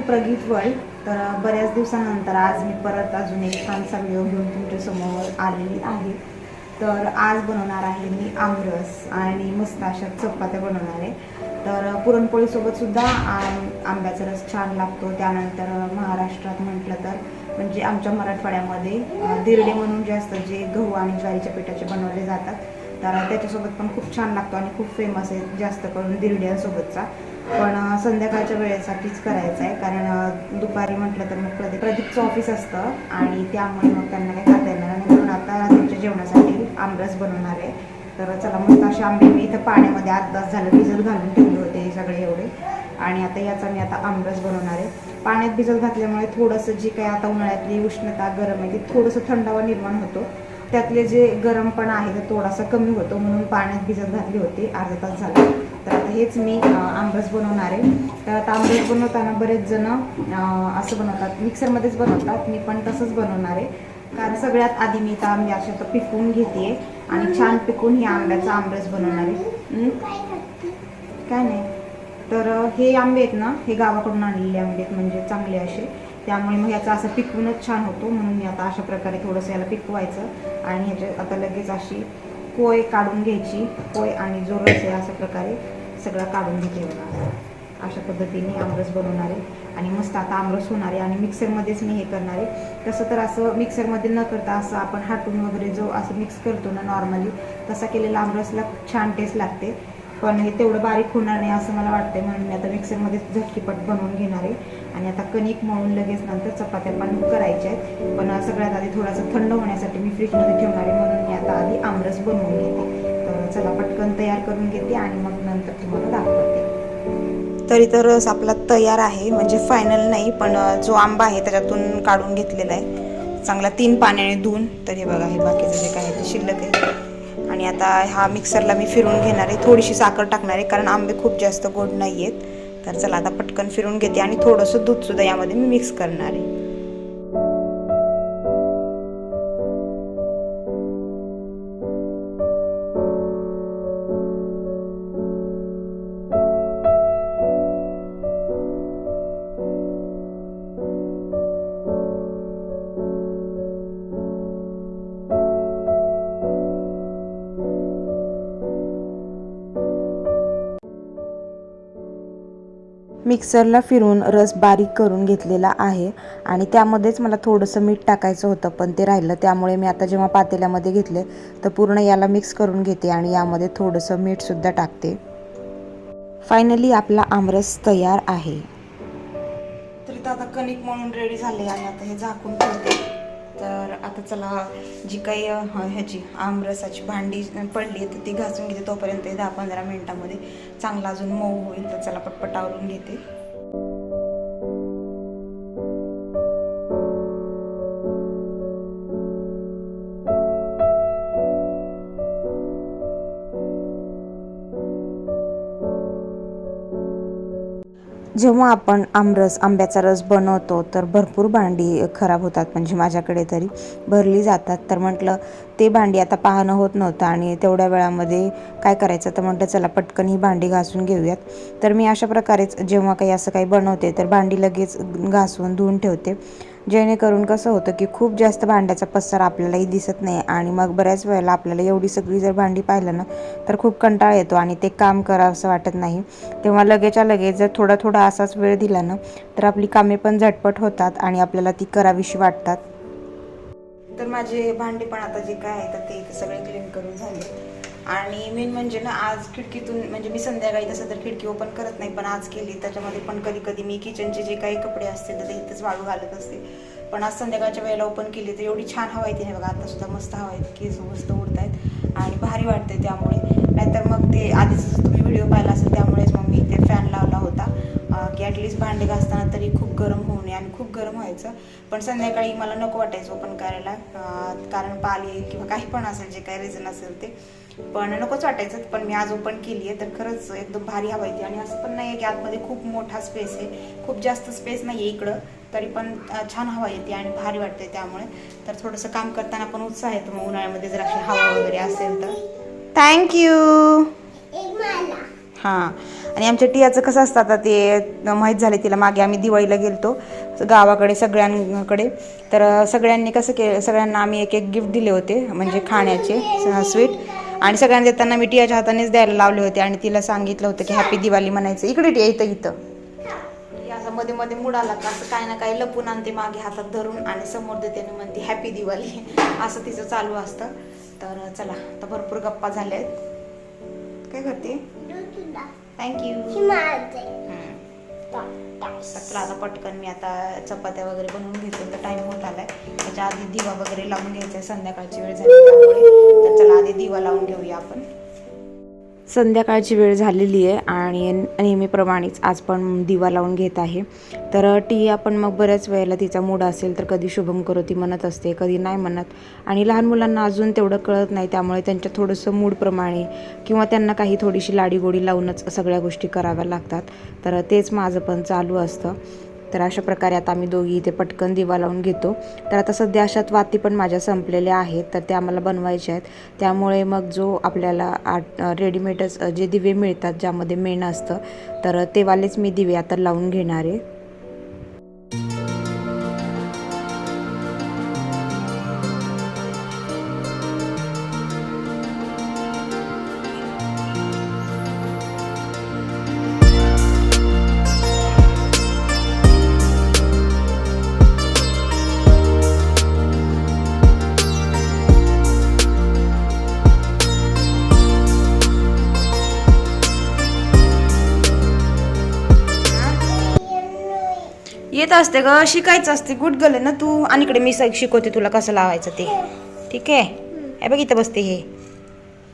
मी प्रगीत वळ तर बऱ्याच दिवसानंतर आज मी परत अजून एक छानसा व्हिडिओ घेऊन तुमच्यासमोर आलेली आहे. तर आज बनवणार आहे मी आमरस आणि मस्त अशा चपात्या बनवणार आहे. तर पुरणपोळीसोबतसुद्धा आंब्याचा रस छान लागतो. त्यानंतर महाराष्ट्रात म्हटलं तर म्हणजे आमच्या मराठवाड्यामध्ये दिरडे म्हणून जे असतं जे गहू आणि ज्वारीच्या पिठाचे बनवले जातात. तर त्याच्यासोबत पण खूप छान लागतो आणि खूप फेमस आहे जास्त करून दिरड्यांसोबतचा. पण संध्याकाळच्या वेळेसाठीच करायचं आहे. कारण दुपारी म्हटलं तर मग प्रदीप प्रदीपचं ऑफिस असतं. आणि त्यामुळे मग त्यांना काही खाता येणार नाही. म्हणून आता रात्रीच्या जेवणासाठी आमरस बनवणार आहे. तर चला मस्त असे आंबे मी इथं पाण्यामध्ये आठ तास झालं भिजत घालून ठेवले होते हे सगळे एवढे. आणि आता याचा मी आता आमरस बनवणार आहे. पाण्यात भिजत घातल्यामुळे थोडंसं जी काही आता उन्हाळ्यातली उष्णता गरम आहे ती थोडंसं थंडावा निर्माण होतो. त्यातले जे गरमपणा आहे ते थोडासा कमी होतो. म्हणून पाण्यात भिजत घातली होती. अर्धा तास झाला. तर आता हेच मी आंबस बनवणार आहे. तर आता बनवताना बरेच जण असं बनवतात. मिक्सरमध्येच बनवतात. मी पण तसंच बनवणार आहे. कारण सगळ्यात आधी मी तर आंबे असे पिकवून घेते आणि छान पिकून हे आंब्याचा आंबस बनवणार आहे. काय नाही. तर हे आंबे आहेत ना हे गावाकडून आणलेले आंबे आहेत. म्हणजे चांगले असे. त्यामुळे मग याचा असं पिकवूनच छान होतो. म्हणून मी आता अशा प्रकारे थोडंसं याला पिकवायचं. आणि ह्याच्यात आता लगेच अशी कोय काढून घ्यायची. कोय आणि जो रस आहे अशा प्रकारे. सगळा काढून घेते बघा. अशा पद्धतीने आमरस बनवणार आहे आणि मस्त आता आमरस होणार आहे आणि मिक्सरमध्येच मी हे करणार. आहे तसं तर असं मिक्सरमध्ये न करता असं आपण हाटून वगैरे जो असं मिक्स करतो ना नॉर्मली तसा केलेला आमरसला छान टेस्ट लागते. पण हे तेवढं बारीक होणार नाही असं मला वाटतंय म्हणून मी आता मिक्सरमध्येच झटकीपट बनवून घेणार. आहे आणि आता कणिक मळून लगेच नंतर चपात्या पण करायच्या आहेत. पण सगळ्यात आधी थोडासा थंड होण्यासाठी मी फ्रीजमध्ये ठेवणार आहे म्हणून मी आता आधी आमरस बनवून घेते. चला पटकन तयार करून घेते आणि मग नंतर तुम्हाला दाखवते. तरी तर रस आपला तयार आहे म्हणजे फायनल नाही पण जो आंबा आहे त्याच्यातून काढून घेतलेला आहे. चांगला तीन पाण्याने धुवून तर हे बघा हे बाकीचं जे काय आहे ते शिल्लक आहे. आणि आता हा मिक्सरला मी फिरून घेणार आहे. थोडीशी साखर टाकणार आहे कारण आंबे खूप जास्त गोड नाही आहेत तर चला आता पटकन फिरून घेते आणि थोडंसं दूधसुद्धा यामध्ये मी मिक्स करणार आहे. मिक्सरला फिरून रस बारीक करून घेतलेला आहे. आणि त्यामध्येच मला थोडंसं मीठ टाकायचं होतं पण ते राहिलं. त्यामुळे मी आता जेव्हा पातेल्यामध्ये घेतले तर पूर्ण याला मिक्स करून घेते आणि यामध्ये थोडंसं मीठसुद्धा टाकते. फायनली आपला आमरस तयार आहे. तर आता कणिक म्हणून रेडी झाले आणि आता हे झाकून ठेवते. तर आता चला जी काही ह्याची आमरसाची भांडी पडली तर ती घासून घेते. तोपर्यंत दहा पंधरा मिनटामध्ये चांगला अजून मऊ होईल. तर चला पटपट आवरून घेते. जेव्हा आपण आमरस आंब्याचा रस बनवतो तर भरपूर भांडी खराब होतात. म्हणजे माझ्याकडे तरी भरली जातात. तर म्हटलं ते भांडी आता पाहणं होत नव्हतं आणि तेवढ्या वेळामध्ये काय करायचं? तर म्हटलं चला पटकन ही भांडी घासून घेऊयात. तर मी अशा प्रकारेच जेव्हा काही असं काही बनवते तर भांडी लगेच घासून धुवून ठेवते. जेणेकरून कसं होतं की खूप जास्त भांड्याचा पसार आपल्यालाही दिसत नाही आणि मग बऱ्याच वेळेला आपल्याला एवढी सगळी जर भांडी पाहिलं ना तर खूप कंटाळा येतो आणि ते काम करावं असं वाटत नाही. तेव्हा लगेच्या लगेच जर थोडा थोडा असाच वेळ दिला ना तर आपली कामे पण झटपट होतात आणि आपल्याला ती करावीशी वाटतात. तर माझे भांडी पण आता जे काय आहे तर ते सगळे क्लीन करून झाले. आणि मेन म्हणजे ना आज खिडकीतून म्हणजे मी संध्याकाळी तसं तर खिडकी ओपन करत नाही पण आज केली. त्याच्यामध्ये पण कधी कधी मी किचनचे जे काही कपडे असतील तर ते इथंच वाळू घालत असते. पण आज संध्याकाळच्या वेळेला ओपन केली तर एवढी छान हवा येते. हे बघा आता सुद्धा मस्त हवा येते. केस मस्त उडत आहेत आणि भारी वाटते त्यामुळे. नाहीतर मग ते आधीच तुम्ही व्हिडिओ पाहिला असेल त्यामुळेच मग मी ते फॅन लावला होता. की ॲटलिस्ट भांडे घासताना तरी खूप गरम नये आणि खूप गरम व्हायचं. पण संध्याकाळी मला नको वाटायचं ओपन करायला. कारण पाली किंवा काही पण असेल जे काही रिझन असेल ते. पण नकोच वाटायचं पण मी आज ओपन केली आहे. तर खरंच एकदम भारी हवा येते. आणि असं पण नाही आहे की आतमध्ये खूप मोठा स्पेस आहे. खूप जास्त स्पेस नाही आहे इकडं. तरी पण छान हवा येते आणि भारी वाटते त्यामुळे. तर थोडंसं काम करताना पण उत्साह येतो मग उन्हाळ्यामध्ये. जर अशी हवा वगैरे असेल तर. थँक्यू हां. आणि आमच्या टियाचं कसं असतं आता ते माहीत झाले तिला मागे आम्ही दिवाळीला गेलतो गावाकडे सगळ्यांकडे. तर सगळ्यांनी कसं के सगळ्यांना आम्ही एक एक गिफ्ट दिले होते म्हणजे खाण्याचे स्वीट आणि सगळ्यांना देताना मी टियाच्या हातानेच द्यायला लावले होते आणि तिला सांगितलं होतं की हॅपी दिवाळी म्हणायचं. इकडे टिया इथं इथं. असं मध्ये मध्ये आला का असं काही ना काही लपून आणते मागे हातात धरून आणि समोर देते आणि म्हणते हॅपी दिवाळी. असं तिचं चालू असतं. तर चला आता भरपूर गप्पा झाल्या आहेत काय करते? थँक्यू तर आता पटकन मी आता चपात्या वगैरे बनवून घेते. तर टाइम होत आलाय. त्याच्या आधी दिवा वगैरे लावून घ्यायचा आहे. संध्याकाळची वेळ झाली त्यामुळे. तर चला आधी दिवा लावून घेऊया आपण. संध्याकाळची वेळ झालेली आहे आणि नेहमीप्रमाणेच आज पण दिवा लावून घेत आहे. तर टी आपण मग बऱ्याच वेळेला तिचा मूड असेल तर कधी शुभम करोती म्हणत असते कधी नाही म्हणत. आणि लहान मुलांना अजून तेवढं कळत नाही त्यामुळे त्यांच्या थोडंसं मूडप्रमाणे किंवा त्यांना काही थोडीशी लाडीगोडी लावूनच सगळ्या गोष्टी कराव्या लागतात. तर तेच माझं पण चालू असतं. तर अशा प्रकारे आता आम्ही दोघी इथे पटकन दिवा लावून घेतो. तर आता सध्या अशात वाती पण माझ्या संपलेल्या आहेत तर त्या आम्हाला बनवायच्या आहेत. त्यामुळे मग जो आपल्याला आट रेडीमेडच जे दिवे मिळतात ज्यामध्ये मेण असतं तर तेवालेच मी दिवे आता लावून घेणार आहे. येत असते ग. शिकायचं असते. गुड गल ना तू? आणि इकडे मी शिकवते तुला कसं लावायचं ते. ठीक आहे? हे बघ इथं बसते हे.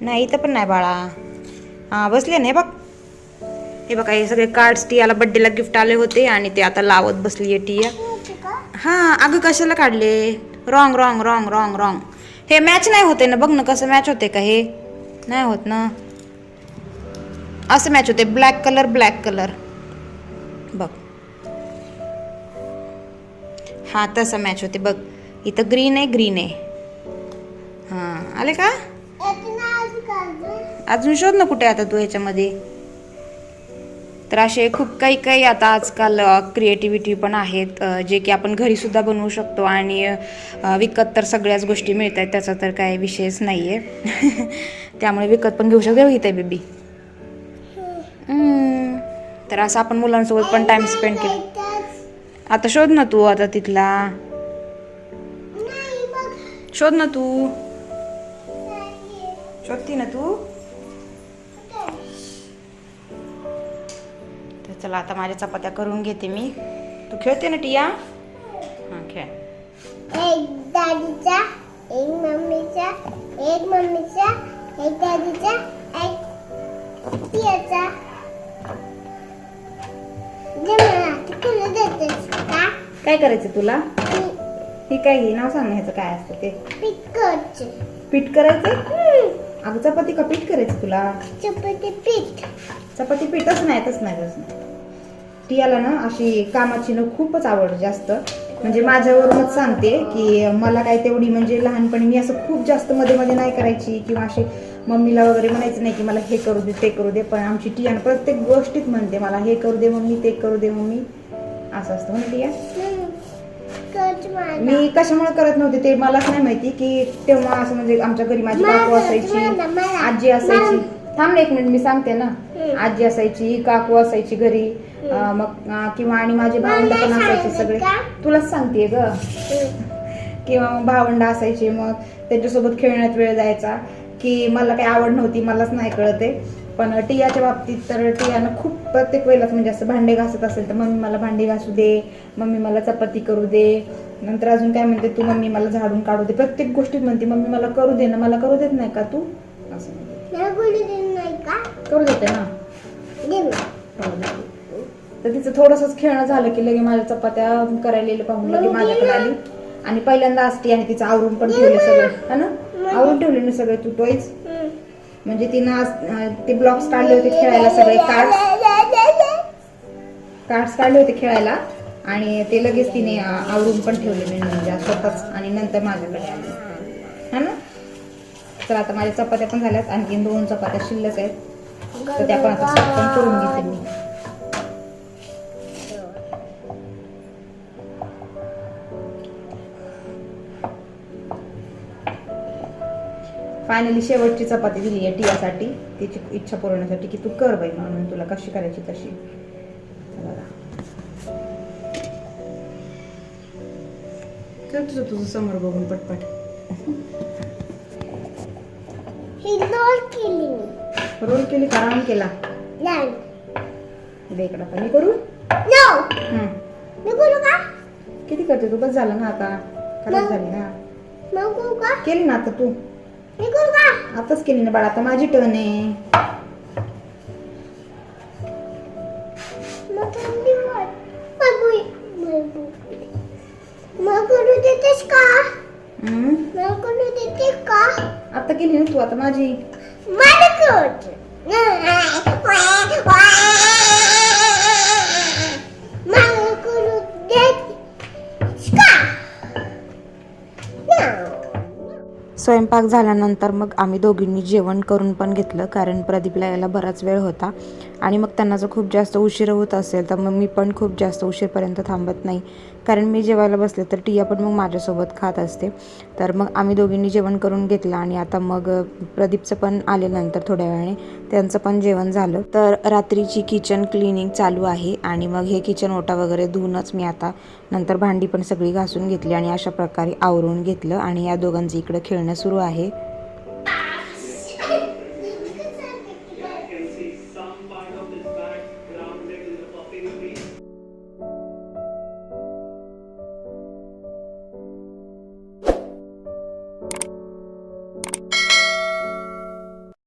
नाही इथं पण नाही बाळा. हां बसले ना बघ. हे बघा हे सगळे कार्ड्स टियाला बड्डेला गिफ्ट आले होते आणि ते आता लावत बसली आहे टिया. हां अगं कशाला काढले? Wrong wrong wrong wrong wrong हे मॅच नाही होते ना बघ ना कसं मॅच होते का हे. नाही होत ना. असं मॅच होते. ब्लॅक कलर ब्लॅक कलर बघ. हा तसं मॅच होते. बघ इथं ग्रीन आहे ग्रीन आहे. हां आले का? अजून शोध ना कुठे आता तू ह्याच्यामध्ये. तर असे खूप काही काही आता आजकाल क्रिएटिव्हिटी पण आहेत जे की आपण घरी सुद्धा बनवू शकतो आणि विकत तर सगळ्याच गोष्टी मिळत आहेत त्याचा तर काही विषयच नाही आहे त्यामुळे विकत पण घेऊ शकतो. इथे बेबी. तर असं आपण मुलांसोबत पण टाइम स्पेंड केला. आता शोध ना तू आता तिथला. शोध ना तू. शोधती ना तू. तर चला आता माझ्या चपात्या करून घेते मी. तू खेळते ना टिया? हां खेळ. एक दादीचा एक मम्मीचा एक मम्मीचा एक दादीचा एक तियाचा. काय करायचं तुला? हे काय हे नाव सांग ह्याचं काय असतं ते. पीठ करायचं. अगं चपाती का पीठ करायचं तुला? चपाती पीठ. चपाती पीठच नाही तच नाही तच नाही. टियाला ना अशी कामाची ना खूपच आवड जास्त. म्हणजे माझ्यावरूनच सांगते की मला काय तेवढी म्हणजे लहानपणी मी असं खूप जास्त मध्ये मध्ये नाही करायची किंवा अशी मम्मीला वगैरे म्हणायचं नाही की मला हे करू दे ते करू दे पण आमची टियानं प्रत्येक गोष्टीत म्हणते मला हे करू दे मम्मी ते करू दे मम्मी. असं असतं म्हणते मी कशामुळे करत नव्हते ते मलाच नाही माहिती की तेव्हा असं म्हणजे आमच्या घरी माझी काकू असायची आजी असायची. थांब ना एक मिनिट मी सांगते ना. आजी असायची काकू असायची घरी. मग किंवा आणि माझे भावंड पण असायचे सगळे? तुलाच सांगते ग. किंवा मग भावंड असायचे मग त्यांच्यासोबत खेळण्यात वेळ जायचा की मला काही आवड नव्हती मलाच नाही कळते पण टियाच्या बाबतीत तर टियानं खूप प्रत्येक वेळेलाच म्हणजे असं भांडे घासत असेल तर मम्मी मला भांडे घासू दे मम्मी मला चपाती करू दे. नंतर अजून काय म्हणते तू मम्मी मला झाडून काढू दे. प्रत्येक गोष्टीत म्हणते मम्मी मला करू दे ना मला करू देत नाही का तू? असं करू देते ना. देते. तर तिचं थोडंसंच खेळणं झालं की लगे माझ्या चपात्या करायला पाहून लगे माझ्याकडे आली. आणि पहिल्यांदा असते आणि तिचं आवरून पण ठेवले सगळे. हा ना? आवरून ठेवले ना सगळे तू हम्म. म्हणजे तिनं ते ब्लॉक्स काढले होते खेळायला सगळे कार्ड कार्ड्स काढले होते खेळायला आणि ते लगेच तिने आवरून पण ठेवले मी म्हणजे स्वतःच आणि नंतर माझ्याकडे आले. हा ना? तर आता माझ्या चपात्या पण झाल्यात. आणखीन दोन चपात्या शिल्लक आहेत. तर त्या पण आता पण करून घेते मी. फायनली शेवटची चपाती दिली आहे टियासाठी. तिची इच्छा पुरवण्यासाठी की तू कर बाई म्हणून. तुला कशी करायची तशी. बघा कर तुझं तुझं समोर बघून पटपट. ही रोल केली का? राऊंड केला. नाही दे इकडं आता. मी करू? किती करते तू? बस झालं ना आता. खराब झाली ना. मग करू का? केली ना आता तू. आताच केली ना बाळा आता माझी टर्न आहे. आता केली ना तू आता माझी. स्वयंपाक झाल्यानंतर मग आम्ही दोघींनी जेवण करून पण घेतलं कारण प्रदीपला यायला बराच वेळ होता. आणि मग त्यांना जर खूप जास्त उशीर होत असेल तर मग मी पण खूप जास्त उशीरपर्यंत थांबत नाही. कारण मी जेवायला बसले तर टिया पण मग माझ्यासोबत खात असते. तर मग आम्ही दोघींनी जेवण करून घेतलं आणि आता मग प्रदीपचं पण आल्यानंतर थोड्या वेळाने. त्यांचं पण जेवण झालं. तर रात्रीची किचन क्लिनिंग चालू आहे आणि मग हे किचन ओटा वगैरे धुवूनच मी आता नंतर भांडी पण सगळी घासून घेतली आणि अशा प्रकारे आवरून घेतलं आणि या दोघांचं इकडं खेळणं सुरू आहे.